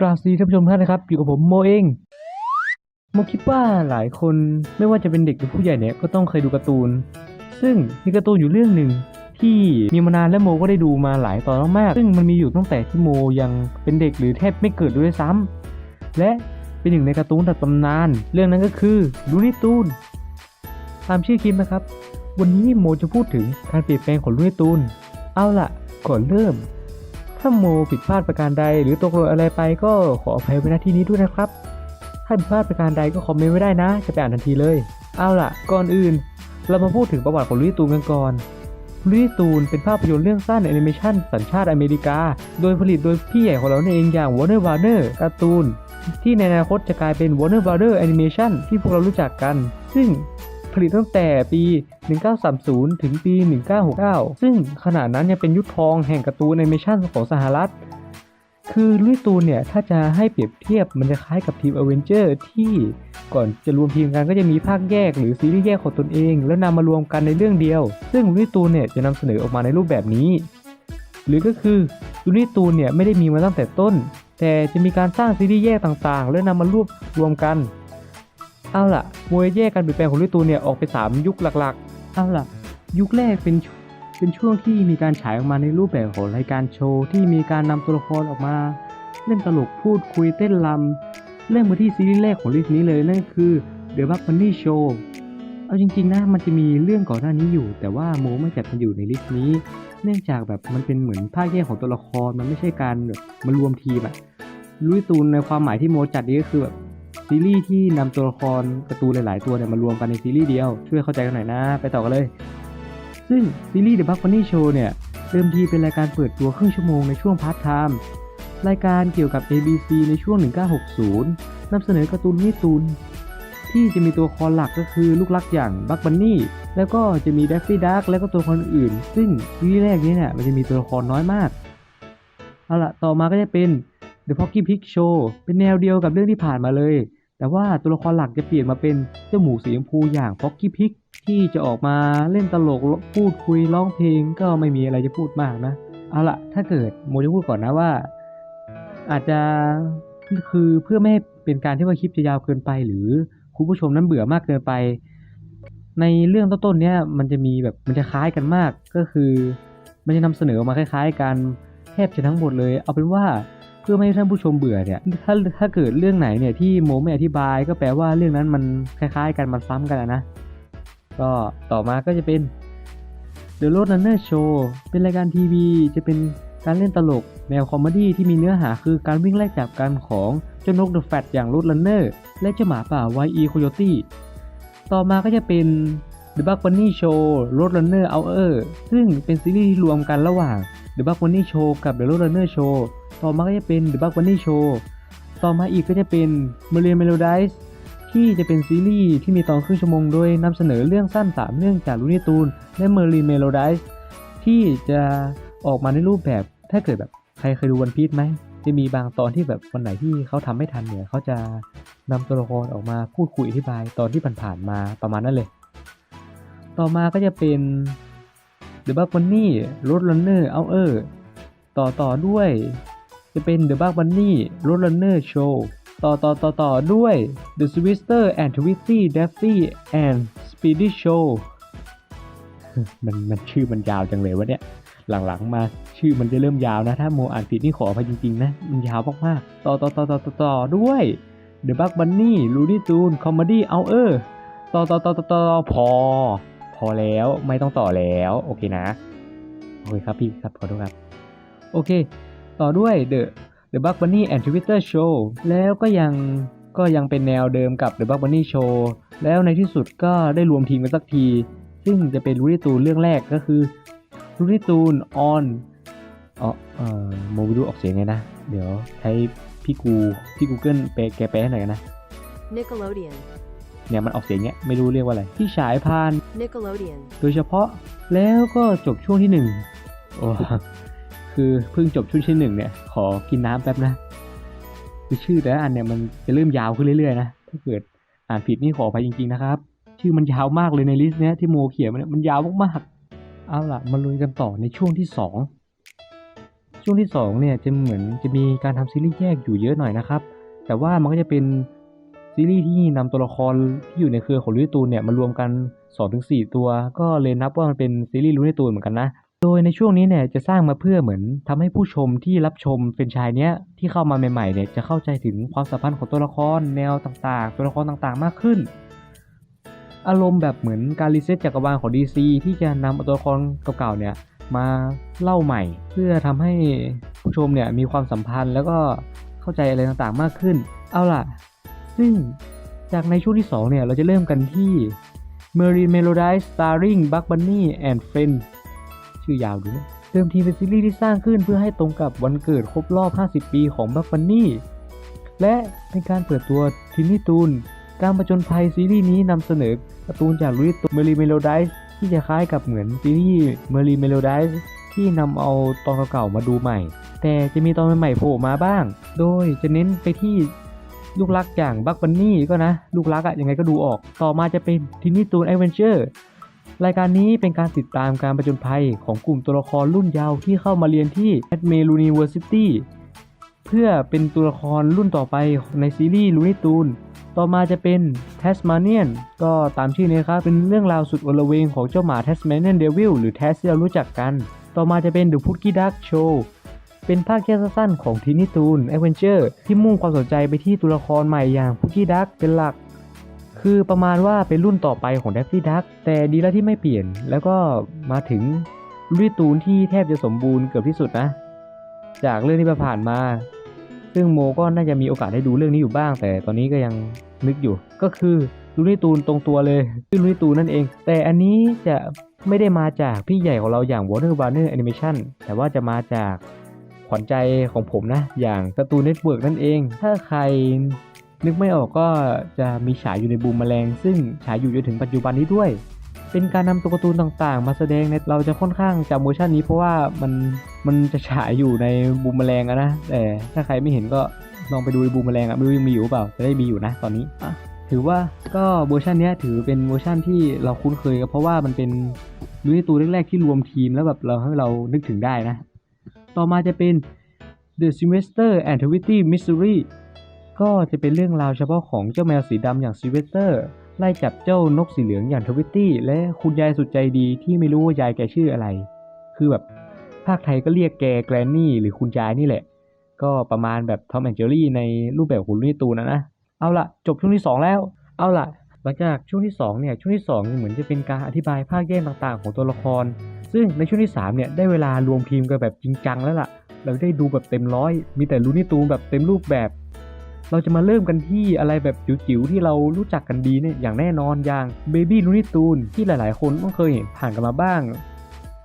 กราบสวัสดีท่านผู้ชมท่านนะครับ อยู่กับผมโมเองโมคิดว่าหลายคนไม่ว่าจะเป็นเด็กหรือผู้ใหญ่เนี่ยก็ต้องเคยดูการ์ตูน ซึ่งมีการ์ตูนอยู่เรื่องหนึ่งที่มีมานานและโมก็ได้ดูมาหลายตอนมากๆซึ่งมันมีอยู่ตั้งแต่ที่โมยังเป็นเด็กหรือแทบไม่เกิดด้วยซ้ำและเป็นหนึ่งในการ์ตูนระดับตำนาน เรื่องนั้นก็คือลูนี่ตูนตามชื่อคลิปนะครับ วันนี้โมจะพูดถึงการเปลี่ยนแปลงของลูนี่ตูนเอาล่ะก่อนเริ่ม ถ้าโมผิดพลาดประการใด หรือตกหล่นอะไรไปก็ขออภัยไว้ณที่นี้ด้วยนะครับ ถ้าผิดพลาดประการใดก็คอมเมนต์ไว้ได้นะ จะไปอ่านทันทีเลย เอาล่ะ ก่อนอื่น เรามาพูดถึงประวัติของลุยตูนกันก่อนลุยตูนเป็นภาพยนตร์เรื่องสั้นแอนิเมชันสัญชาติอเมริกา โดยผลิตโดยพี่ใหญ่ของเราเองอย่าง Warner Warner การ์ตูนที่ในอนาคตจะกลายเป็น Warner Brother Animation ที่พวกเรารู้จักกัน ซึ่ง ผลิตตั้งแต่ปี 1930 ถึงปี 1969 ซึ่งขณะนั้นยังเป็นยุคทองแห่งการ์ตูนแอนิเมชันของสหรัฐ คือลุยตูนเนี่ย ถ้าจะให้เปรียบเทียบมันจะคล้ายกับทีมอเวนเจอร์ที่ก่อนจะรวมทีมกันก็จะมีภาคแยกหรือซีรีส์แยกของตนเอง แล้วนำมารวมกันในเรื่องเดียว ซึ่งลุยตูนเนี่ยจะนำเสนอออกมาในรูปแบบนี้ หรือก็คือลุยตูนเนี่ยไม่ได้มีมาตั้งแต่ต้น แต่จะมีการสร้างซีรีส์แยกต่างๆ แล้วนำมารวบรวมกัน เอาล่ะ มวยแยกการเปลี่ยนแปลงของลุยตูนเนี่ยออกไป 3 ยุคหลักๆ เอาล่ะ ยุคแรกเป็นช่วงเป็นช่วงที่มีการฉายออกมาในรูปแบบของรายการโชว์ที่มีการนำตัวละครออกมา เล่นตลกพูดคุยเต้นรำเริ่มมาที่ซีรีส์แรกของลิสต์นี้เลยนั่นก็คือ The Bug Bunny Show เอาจริงๆนะมันจะมีเรื่องก่อนหน้านี้อยู่ แต่ว่าโมไม่จัดมันอยู่ในลิสต์นี้ เนื่องจากแบบมันเป็นเหมือนภาคแยกของตัวละครมันไม่ใช่การแบบมารวมทีมอะลุยตูนในความหมายที่โมจัดนี้ก็คือแบบ ซีรีส์ที่นำตัวละครการ์ตูนหลาย ๆ ตัวเนี่ยมารวมกันในซีรีส์เดียว ช่วยเข้าใจกันหน่อยนะ ไปต่อกันเลย ซึ่งซีรีส์ The Bug Bunny Show เนี่ยเดิมทีเป็นรายการเปิดตัวครึ่งชั่วโมงในช่วงพาร์ทไทม์รายการเกี่ยวกับ ABC ในช่วง 1960นำเสนอการ์ตูนนิตูนที่จะมีตัวละครหลักก็คือลูกรักอย่างบักบันนี่แล้วก็จะมี d ดฟฟี่ดักแล้วก็ตัวละครอื่น ซึ่งซีรีส์แรกนี้เนี่ยมันจะมีตัวละครน้อยมากเอาล่ะต่อมาก็จะเป็น The Pocky Pig Show เป็นแนวเดียวกับเรื่องที่ผ่านมาเลย แต่ว่าตัวละครหลักจะเปลี่ยนมาเป็นเจ้าหมูสีชมพูอย่าง Pocky Pig ที่จะออกมาเล่นตลกพูดคุยร้องเพลงก็ไม่มีอะไรจะพูดมากนะ เอาละถ้าเกิดโมจะพูดก่อนนะว่า อาจจะคือเพื่อไม่ให้เป็นการที่ว่าคลิปจะยาวเกินไป หรือคุณผู้ชมนั้นเบื่อมากเกินไป ในเรื่องต้นๆเนี้ยมันจะมีแบบมันจะคล้ายกันมากก็คือ มันจะนำเสนอมาคล้าย ๆ กันแทบจะทั้งหมดเลย เอาเป็นว่า พื่อไม่ให้ท่านผู้ชมเบื่อเนี่ยถ้าถ้าเกิดเรื่องไหนเนี่ยที่โมไม่อธิบายก็แปลว่าเรื่องนั้นมันคล้ายๆ กันมันซ้ำกันนะ ก็ต่อมาก็จะเป็น The Road Runner Show เป็นรายการทีวี จะเป็นการเล่นตลกแนวคอมเมดี้ที่มีเนื้อหาคือการวิ่งไล่จับกันของเจ้านกเดอะแฟตอย่าง Road Runner และเจ้าหมาป่า Y.E. Coyote ต่อมาก็จะเป็น The Bug Bunny Show Road Runner Hour ซึ่งเป็นซีรีส์ที่รวมกันระหว่าง The Bug Bunny Show กับ The Road Runner Show ต่อมาก็จะเป็น The Bug Bunny Show ต่อมาอีกก็จะเป็น m e r i n Melodies ที่จะเป็นซีรีส์ที่มีตอนครึ่งชั่วโมงโดยนำเสนอเรื่องสั้น 3 เรื่องจากลูนี่ตูนและ m e r l i n Melodies ที่จะออกมาในรูปแบบถ้าเกิดแบบใครเคยดูวันพี e ไหม จะมีบางตอนที่แบบวันไหนที่เขาทำไม่ทันเนี่ย เขาจะนำตัวละครออกมาพูดคุยอธิบายตอนที่ผ่านๆมาประมาณนั้นเลย ต่อมาก็จะเป็น The Bug Bunny Road Runner Hour ต่อต่อด้วย จะเป็น The Bug Bunny Road Runner Show ต่อต่อต่อต่อด้วย The Twister and Twisty Daffy and Speedy Show มันมันชื่อมันยาวจังเลยวะเนี่ย หลังๆมาชื่อมันจะเริ่มยาวนะ ถ้าโมอ่านผิดนี่ขออภัยจริงๆนะ มันยาวมากๆ ต่อต่อต่อต่อต่อต่อด้วย The Bug Bunny Looney Tunes Comedy Hour ต่อต่อต่อต่อต่อพอ พอแล้วไม่ต้องต่อแล้ว โอเคนะ โอเคครับพี่ครับขอโทษครับ โอเค ต่อด้วย The The Bug Bunny and Twitter Show แล้วก็ยังก็ยังเป็นแนวเดิมกับ The Bug Bunny Show แล้วในที่สุดก็ได้รวมทีมกันสักที ซึ่งจะเป็นลูนี่ตูนเรื่องแรกก็คือลูนี่ตูน on อ๋อเอ่อโมวิดูออกเสียงไงนะ เดี๋ยวใช้พี่กูพี่ Google แปลแกแปลให้หน่อยกันนะ Nickelodeon, เนี่ยมันออกเสียงเงี้ยไม่รู้เรียกว่าอะไร ที่ฉายผ่าน Nickelodeon, โดยเฉพาะแล้วก็จบช่วงที่หนึ่งโอ้ คือเพิ่งจบช่วงที่หนึ่งเนี่ย ขอกินน้ำแป๊บนะ คือชื่อแต่ละอันเนี่ยมันจะเริ่มยาวขึ้นเรื่อยๆนะ ถ้าเกิดอ่านผิดนี่ขออภัยจริงๆนะครับ ชื่อมันยาวมากเลยในลิสต์เนี้ยที่โมเขียนมันยมันยาวมากๆ เอาล่ะ มาลุยกันต่อในช่วงที่สอง ช่วงที่สองเนี่ยจะเหมือนจะมีการทำซีรีส์แยกอยู่เยอะหน่อยนะครับ แต่ว่ามันก็จะเป็นซีรีส์ที่นำตัวละครที่อยู่ในเครือของลูนิตูนเนี่ยมารวมกัน2-4 ตัว ก็เลยนับว่ามันเป็นซีรีส์ลูนิตูนเหมือนกันนะ โดยในช่วงนี้เนี่ยจะสร้างมาเพื่อเหมือนทำให้ผู้ชมที่รับชมเฟรนชายเนี้ยที่เข้ามาใหม่ๆเนี่ยจะเข้าใจถึงความสัมพันธ์ของตัวละครแนวต่างๆ ตัวละครต่างๆ มากขึ้น อารมณ์แบบเหมือนการรีเซ็ตจักรวาลของ DC ที่จะนำตัวละครเก่าๆเนี่ยมาเล่าใหม่ เพื่อทำให้ผู้ชมเนี่ยมีความสัมพันธ์แล้วก็เข้าใจอะไรต่างๆมากขึ้น เอาล่ะ ซึ่งจากในช่วงที่ 2 เนี่ยเราจะเริ่มกันที่ Merry Melodies Starring Bug Bunny and Friends ชื่อยาวดูเดิมทีเป็นซีรีส์ที่สร้างขึ้นเพื่อให้ตรงกับวันเกิดครบรอบ 50 ปีของ Bugs Bunny และเป็นการเปิดตัวทินนี่ตูน การประจนภัยซีรีส์นี้นำเสนอการ์ตูนจากลุยตูเมลีเมโลไดส์ที่จะคล้ายกับเหมือนซีรีส์เมลีเมโลไดส์ที่นำเอาตอนเก่าๆมาดูใหม่ แต่จะมีตอนใหม่ๆโผล่มาบ้าง โดยจะเน้นไปที่ลูกรักอย่างบักบันนี่ก็นะ ลูกรักอะยังไงก็ดูออก ต่อมาจะเป็นทินี่ตูนแอดเวนเจอร์ รายการนี้เป็นการติดตามการประจนภัยของกลุ่มตัวละครรุ่นเยาว์ที่เข้ามาเรียนที่ a d m e l University เพื่อเป็นตัวละครรุ่นต่อไปในซีรีส์ลูนี่ตูนต่อมาจะเป็น Tasmanian ก็ตามชื่อนี้ครับ เป็นเรื่องราวสุดอลเวงของเจ้าหมา Tasmanian Devil หรือ Tas ที่เรารู้จักกัน ต่อมาจะเป็น The Pookie Duck Show เป็นภาคแค่สั้นๆของทีนี่ตูน Adventure ที่มุ่งความสนใจไปที่ตัวละครใหม่อย่าง Pookie Duck เป็นหลัก คือประมาณว่าเป็นรุ่นต่อไปของ Daffy Duck แต่ดีแล้วที่ไม่เปลี่ยน แล้วก็มาถึงลุยตูนที่แทบจะสมบูรณ์เกือบที่สุดนะ จากเรื่องที่ผ่านมา ซึ่งโมก็น่าจะมีโอกาสได้ดูเรื่องนี้อยู่บ้าง แต่ตอนนี้ก็ยังนึกอยู่ ก็คือลูนี่ตูนตรงตัวเลยชื่อลูนี่ตูนนั่นเอง แต่อันนี้จะไม่ได้มาจากพี่ใหญ่ของเราอย่าง Warner Warner Animation แต่ว่าจะมาจากขวัญใจของผมนะ อย่าง Cartoon Network นั่นเอง ถ้าใคร นึกไม่ออกก็จะมีฉายอยู่ในบูมแมลง ซึ่งฉายอยู่จนถึงปัจจุบันนี้ด้วย เป็นการนำตัวการ์ตูนต่างๆ มาแสดงในเราจะค่อนข้างจำเวอร์ชันนี้เพราะว่ามันมันจะฉายอยู่ในบูมแมลงอะนะแต่ถ้าใครไม่เห็นก็ลองไปดูในบูมแมลงอะไม่รู้ยังมีอยู่หรือเปล่าจะได้มีอยู่นะตอนนี้อะถือว่าก็เวอร์ชันเนี้ยถือเป็นเวอร์ชันที่เราคุ้นเคยกันเพราะว่ามันเป็นดูในตัวแรกๆที่รวมทีมแล้วแบบเราให้เรานึกถึงได้นะ ต่อมาจะเป็น The Sylvester and Tweety Mystery ก็จะเป็นเรื่องราวเฉพาะของเจ้าแมวสีดำอย่างซิเวสเตอร์ ไล่จับเจ้านกสีเหลืองอย่างทวิตตี้ และคุณยายสุดใจดีที่ไม่รู้ว่ายายแกชื่ออะไร คือแบบภาคไทยก็เรียกแกแกรนนี่หรือคุณยายนี่แหละ ก็ประมาณแบบทอมแอนเจอรี่ในรูปแบบของลูนี่ตูนนะนะ เอาละจบช่วงที่ 2 แล้ว เอาละหลังจากช่วงที่2เนี่ยช่วงที่2เนี่ยเหมือนจะเป็นการอธิบายภาคแยกต่างๆ ของตัวละคร ซึ่งในช่วงที่3เนี่ยได้เวลารวมทีมกันแบบจริงจังแล้วล่ะ เราได้ดูแบบเต็มร้อยมีแต่ลูนี่ตูนแบบเต็มรูปแบบ เราจะมาเริ่มกันที่อะไรแบบจิ๋วๆที่เรารู้จักกันดีเนี่ยอย่างแน่นอนอย่าง Baby Looney Tunes ที่หลายๆ คนต้องเคยเห็นผ่านกันมาบ้าง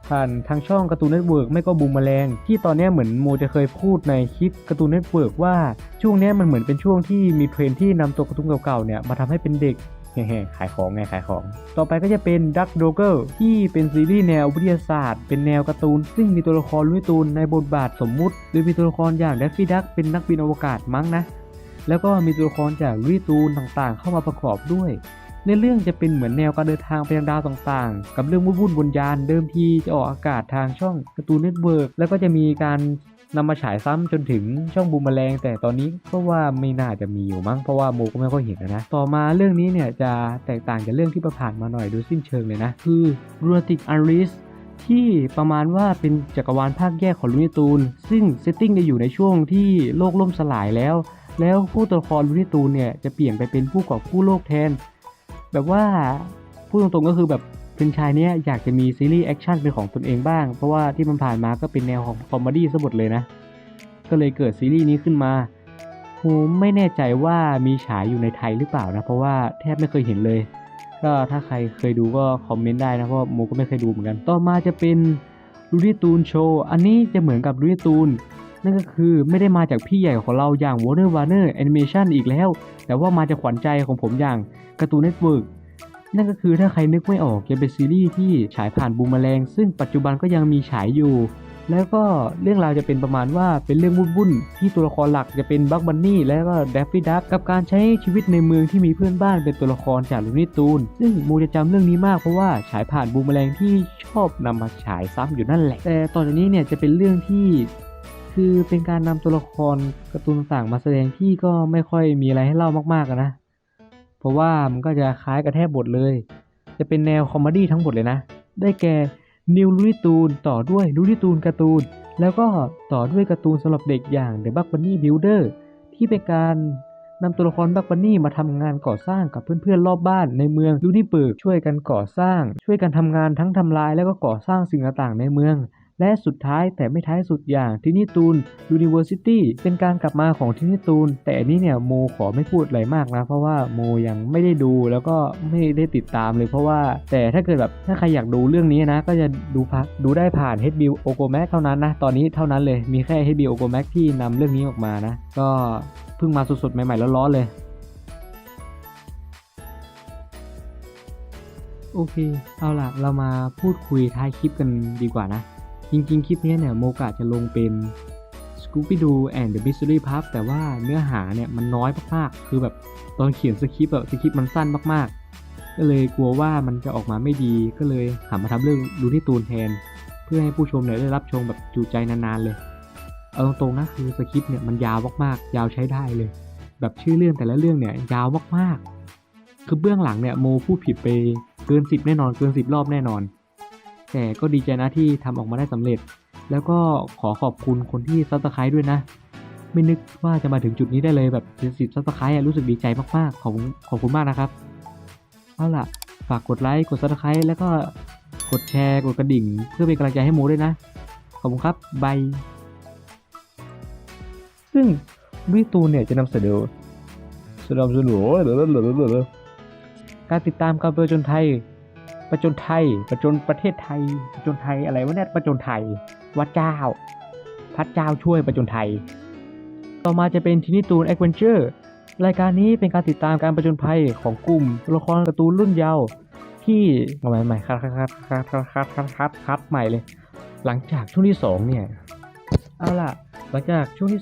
ผ่านทางช่องการ์ตูนเน็ตเวิร์กไม่ก็บูมแมลง ที่ตอนนี้เหมือนโมจะเคยพูดในคลิปการ์ตูนเน็ตเวิร์กว่าช่วงนี้มันเหมือนเป็นช่วงที่มีเทรนที่นำตัวการ์ตูนเก่าๆเนี่ยมาทำให้เป็นเด็กแห่ๆขายของไงขายของ ต่อไปก็จะเป็น Duck d o g g e r ที่เป็นซีรีส์แนววิทยาศาสตร์ เป็นแนวการ์ตูน ซึ่งมีตัวละครลุยตูนในบทบาทสมมุติ โดยมีตัวละครอย่าง Daffy Duck เป็นนักบินอวกาศมั้งนะ แล้วก็มีตัวละครจากลุยตูนต่างๆ เข้ามาประกอบด้วย ในเรื่องจะเป็นเหมือนแนวการเดินทางไปยังดาวต่างๆ กับเรื่องวุ่นๆบนยานเดิมทีจะออกอากาศทางช่องการ์ตูนเน็ตเวิร์กแล้วก็จะมีการนำมาฉายซ้ำจนถึงช่องบูมแมลง แต่ตอนนี้ก็ว่าไม่น่าจะมีอยู่มั้งเพราะว่าโมก็ไม่ค่อยเห็นนะ ต่อมาเรื่องนี้เนี่ยจะแตกต่างจากเรื่องที่ผ่านมาหน่อยโดยสิ้นเชิงเลยนะ คือ Lunatic Alice ที่ประมาณว่าเป็นจักรวาลภาคแยกของลูนี่ตูน ซึ่งเซตติ้งจะอยู่ในช่วงที่โลกล่มสลายแล้ว แล้วผู้ตัวละครลูนี่ตูนเนี่ยจะเปลี่ยนไปเป็นผู้กอบกู้โลกแทน แบบว่าพูดตรงๆก็คือแบบเป็นชายเนี้ยอยากจะมีซีรีส์แอคชั่นเป็นของตนเองบ้าง เพราะว่าที่มันผ่านมาก็เป็นแนวของคอมเมดี้ซะหมดเลยนะ ก็เลยเกิดซีรีส์นี้ขึ้นมาผมไม่แน่ใจว่ามีฉายอยู่ในไทยหรือเปล่านะ เพราะว่าแทบไม่เคยเห็นเลย ก็ถ้าใครเคยดูก็คอมเมนต์ได้นะ เพราะโมก็ไม่เคยดูเหมือนกัน ต่อมาจะเป็นลูนี่ตูนโชว์ อันนี้จะเหมือนกับลูนี่ตูน นั่นก็คือไม่ได้มาจากพี่ใหญ่ของเราอย่าง Warner Warner Animation อีกแล้ว แต่ว่ามาจากขวัญใจของผมอย่าง Cartoon Network นั่นก็คือถ้าใครนึกไม่ออกจะเป็นซีรีส์ที่ฉายผ่านบูมแมลง ซึ่งปัจจุบันก็ยังมีฉายอยู่ แล้วก็เรื่องราวจะเป็นประมาณว่าเป็นเรื่องวุ่นๆที่ตัวละครหลักจะเป็นบักบันนี่และก็แดฟฟี่ดักกับการใช้ชีวิตในเมืองที่มีเพื่อนบ้านเป็นตัวละครจากลูนี่ตูน ซึ่งโมจะจำเรื่องนี้มากเพราะว่าฉายผ่านบูมแมลงที่ชอบนำมาฉายซ้ำอยู่นั่นแหละ แต่ตอจากนี้เนี่ยจะเป็นเรื่องที่ คือเป็นการนำตัวละครการ์ตูนต่างมาแสดงที่ก็ไม่ค่อยมีอะไรให้เล่ามากๆนะ เพราะว่ามันก็จะคล้ายกับแทบบทเลย จะเป็นแนวคอมเมดี้ทั้งหมดเลยนะ ได้แก่ New Looney Tunes ต่อด้วย Looney Tunes การ์ตูน แล้วก็ต่อด้วยการ์ตูนสำหรับเด็กอย่าง The Bug Bunny Builder ที่เป็นการนำตัวละครบักบันนี่มาทำงานก่อสร้างกับเพื่อนๆรอบบ้านในเมืองลูนี่เบิร์กช่วยกันก่อสร้าง ช่วยกันทำงานทั้งทำลายแล้วก็ก่อสร้างสิ่งต่างๆในเมือง และสุดท้ายแต่ไม่ท้ายสุดอย่างทินี่ตูน University เป็นการกลับมาของทินี่ตูน แต่อันนี้เนี่ยโมขอไม่พูดอะไรมากนะ เพราะว่าโมยังไม่ได้ดูแล้วก็ไม่ได้ติดตามเลยเพราะว่า แต่ถ้าเกิดแบบถ้าใครอยากดูเรื่องนี้นะ ก็จะดูพักดูได้ผ่าน HBO o g o Max เท่านั้นนะ ตอนนี้เท่านั้นเลยมีแค่ HBO o g o Max ที่นำเรื่องนี้ออกมานะ ก็เพิ่งมาสดๆใหม่ๆร้อนๆเลยโอเค เอาล่ะ เรามาพูดคุยท้ายคลิปกันดีกว่านะ จริงๆ คลิปนี้เนี่ยโมกะจะลงเป็น Scooby-Doo and the Mystery Pup แต่ว่าเนื้อหาเนี่ยมันน้อยมากๆ คือแบบตอนเขียนสคริปต์อะสคริปต์มันสั้นมากๆ ก็เลยกลัวว่ามันจะออกมาไม่ดีก็เลยหันมาทำเรื่องดูที่ตูนแทน เพื่อให้ผู้ชมเนี่ยได้รับชมแบบจูใจนานๆเลยเอาตรงๆนะคือสคริปต์เนี่ยมันยาวมากๆ ยาวใช้ได้เลย แบบชื่อเรื่องแต่ละเรื่องเนี่ยยาวมากๆ คือเบื้องหลังเนี่ยโมพูดผิดไปเกินสิบแน่นอนเกินสิบรอบแน่นอน แต่ก็ดีใจนะที่ทำออกมาได้สำเร็จ แล้วก็ขอขอบคุณคนที่ซับสไครต์ด้วยนะ ไม่นึกว่าจะมาถึงจุดนี้ได้เลยแบบเป็นสิบซับสไครต์รู้สึกดีใจมากๆ ขอบคุณขอบคุณมากนะครับ เอาล่ะ ฝากกดไลค์กดซับสไครต์แล้วก็กดแชร์กดกระดิ่ง เพื่อเป็นกำลังใจให้โมด้วยนะ ขอบคุณครับบายซึ่งวิตูนเนี่ยจะนำเสนอสนับสนุนการติดตามการประจนไทย ประจนไทยประจนประเทศไทยประจนไทยอะไรวะเนี่ยประจนไทยวัดเจ้าพระเจ้าช่วยประจนไทย ต่อมาจะเป็นทินิตูนแอดเวนเจอร์รายการนี้เป็นการติดตามการประจนภัยของกลุ่มตัวละครการ์ตูนรุ่นเยาว์ที่ใหม่ใหม่คัดคัดคัดคัดคัดคัดคัดคัดคัดใหม่เลย หลังจากช่วงที่สองเนี่ยเอาล่ะ หลังจากช่วงที่